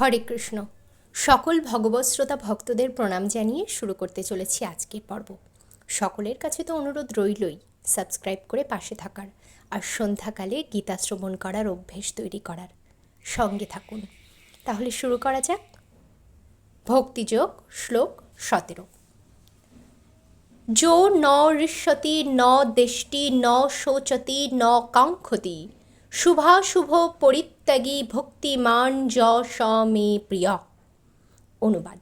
হরে কৃষ্ণ। সকল ভগবত শ্রোতা ভক্তদের প্রণাম জানিয়ে শুরু করতে চলেছি আজকের পর্ব। সকলের কাছে তো অনুরোধ রইলই সাবস্ক্রাইব করে পাশে থাকার আর সন্ধ্যাকালে গীতা শ্রবণ করার অভ্যেস তৈরি করার। সঙ্গে থাকুন। তাহলে শুরু করা যাক। ভক্তিযোগ, শ্লোক সতেরো। যো ন ঋষ্যতি ন দেষ্টি, ন শোচতি, ন কাঙ্ক্ষতি শুভাশুভ পরিত্যাগী ভক্তিমান য স মে প্রিয়। অনুবাদ।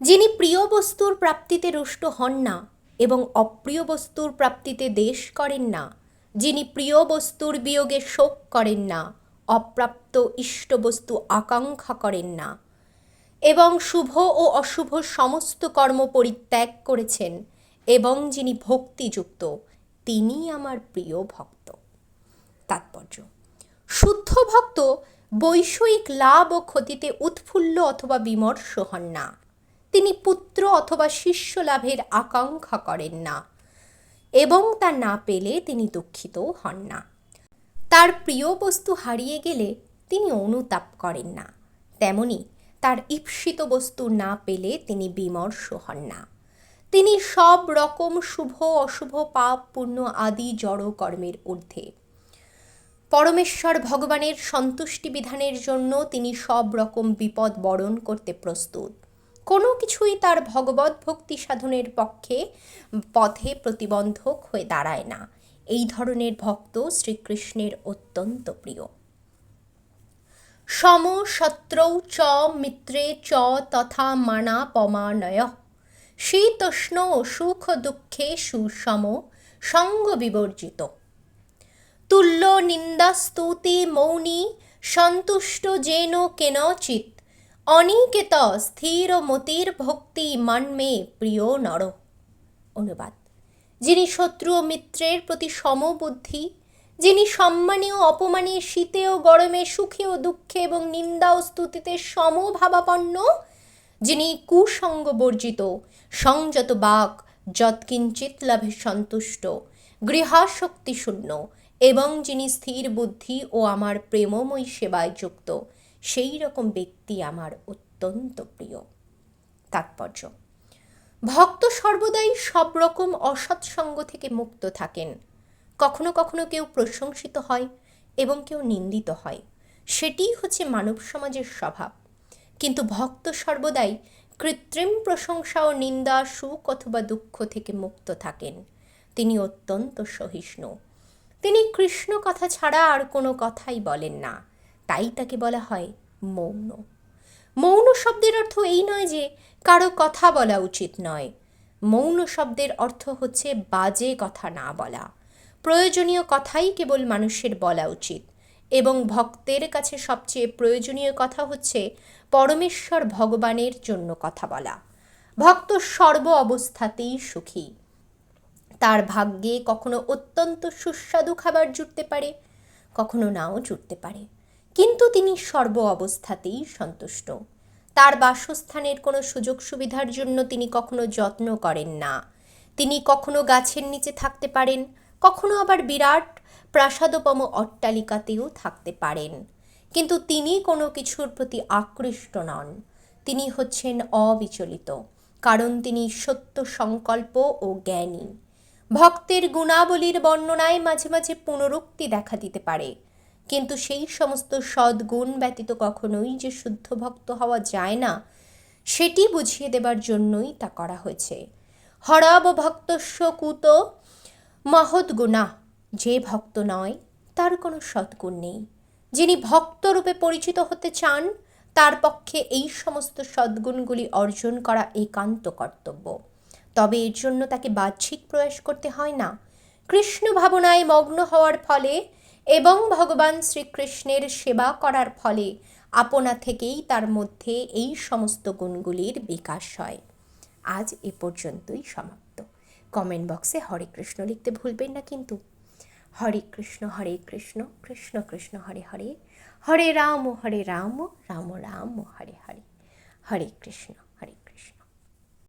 যিনি প্রিয় বস্তুর প্রাপ্তিতে রুষ্ট হন না এবং অপ্রিয় বস্তুর প্রাপ্তিতে দেশ করেন না, যিনি প্রিয় বস্তুর বিয়োগে শোক করেন না, অপ্রাপ্ত ইষ্ট বস্তু আকাঙ্ক্ষা করেন না এবং শুভ ও অশুভ সমস্ত কর্ম পরিত্যাগ করেছেন এবং যিনি ভক্তিযুক্ত তিনি আমার প্রিয় ভক্ত। তাৎপর্য। শুদ্ধ ভক্ত বৈষয়িক লাভ ও ক্ষতিতে উৎফুল্ল অথবা বিমর্ষ হন না। তিনি পুত্র অথবা শিষ্য লাভের আকাঙ্ক্ষা করেন না এবং তা না পেলে তিনি দুঃখিত হন না। তার প্রিয় বস্তু হারিয়ে গেলে তিনি অনুতাপ করেন না। তেমনি তার ঈপ্সিত বস্তু না পেলে তিনি বিমর্ষ হন না। তিনি সব রকম শুভ, অশুভ পাপ পূর্ণ আদি জড় কর্মের ঊর্ধ্বে। পরমেশ্বর ভগবানের সন্তুষ্টি বিধানের জন্য তিনি সব রকম বিপদ বরণ করতে প্রস্তুত। কোনো কিছুই তার ভগবত ভক্তি সাধনের পক্ষে পথে প্রতিবন্ধক হয়ে দাঁড়ায় না। এই ধরনের ভক্ত শ্রীকৃষ্ণের অত্যন্ত প্রিয়। সম শত্রৌ চ, মিত্রে, চ, তথা মানা পমানয় শীতোষ্ণ, সুখ দুঃখে সুসম, সঙ্গ বিবর্জিত। তুল্য নিন্দাস্তুতি মৌনি, সন্তুষ্ট যেন কেনচিত অনিকেত স্থির মতির ভক্তি মন্মে প্রিয় নর। অনুবাদ। যিনি শত্রু ও মিত্রের প্রতি সমবুদ্ধি, যিনি সম্মানে ও অপমানে শীতে ও গরমে সুখে ও দুঃখে এবং নিন্দা ও স্তুতিতে সমভাবাপন্ন, যিনি কুসঙ্গ বর্জিত সংযত বাক যৎকিঞ্চিত লাভে সন্তুষ্ট গৃহাশক্তি শূন্য এবং যিনি স্থির বুদ্ধি ও আমার প্রেমময়ী সেবায় যুক্ত, সেই রকম ব্যক্তি আমার অত্যন্ত প্রিয়। তাৎপর্য, ভক্ত সর্বদাই সব রকম অসৎসঙ্গ থেকে মুক্ত থাকেন। কখনো কখনো কেউ প্রশংসিত হয় এবং কেউ নিন্দিত হয়। সেটিই হচ্ছে মানব সমাজের স্বভাব। কিন্তু ভক্ত সর্বদাই কৃত্রিম প্রশংসা ও নিন্দা, সুখ অথবা দুঃখ থেকে মুক্ত থাকেন। তিনি অত্যন্ত সহিষ্ণু। তিনি কৃষ্ণ কথা ছাড়া আর কোনো কথাই বলেন না। তাই তাকে বলা হয় মৌন। মৌন শব্দের অর্থ এই নয় যে কারও কথা বলা উচিত নয়। মৌন শব্দের অর্থ হচ্ছে বাজে কথা না বলা। প্রয়োজনীয় কথাই কেবল মানুষের বলা উচিত এবং ভক্তের কাছে সবচেয়ে প্রয়োজনীয় কথা হচ্ছে পরমেশ্বর ভগবানের জন্য কথা বলা। ভক্ত সর্ব অবস্থাতেই সুখী। তার ভাগ্যে কখনো অত্যন্ত সুস্বাদু খাবার জুটতে পারে, কখনো নাও জুটতে পারে। কিন্তু তিনি সর্ব অবস্থাতেই সন্তুষ্ট। তার বাসস্থানের কোনো সুযোগ সুবিধার জন্য তিনি কখনো যত্ন করেন না। তিনি কখনো গাছের নিচে থাকতে পারেন, কখনো আবার বিরাট প্রাসাদোপম অট্টালিকাতেও থাকতে পারেন। কিন্তু তিনি কোনো কিছুর প্রতি আকৃষ্ট নন। তিনি হচ্ছেন অবিচলিত, কারণ তিনি সত্য সংকল্প ও জ্ঞানী। ভক্তের গুণাবলীর বর্ণনায় মাঝে মাঝে পুনরুক্তি দেখা দিতে পারে। কিন্তু সেই সমস্ত সদ্গুণ ব্যতীত কখনোই যে শুদ্ধ ভক্ত হওয়া যায় না, সেটি বুঝিয়ে দেবার জন্যই তা করা হয়েছে। হরাব ভক্তস্য কুত মহৎ গুণা, যে ভক্ত নয়, তার কোনো সদ্গুণ নেই। যিনি ভক্তরূপে পরিচিত হতে চান, তার পক্ষে এই সমস্ত সদ্গুণগুলি অর্জন করা একান্ত কর্তব্য। তবে এর জন্য তাকে বাহ্যিক প্রয়াস করতে হয় না। কৃষ্ণ ভাবনায় মগ্ন হওয়ার ফলে এবং ভগবান শ্রীকৃষ্ণের সেবা করার ফলে আপনা থেকেই তার মধ্যে এই সমস্ত গুণগুলির বিকাশ হয়। আজ এ পর্যন্তই সমাপ্ত। কমেন্ট বক্সে হরে কৃষ্ণ লিখতে ভুলবেন না কিন্তু। হরে কৃষ্ণ হরে কৃষ্ণ কৃষ্ণ কৃষ্ণ, হরে হরে। হরে রাম হরে রাম রাম রাম, হরে হরে। হরে কৃষ্ণ।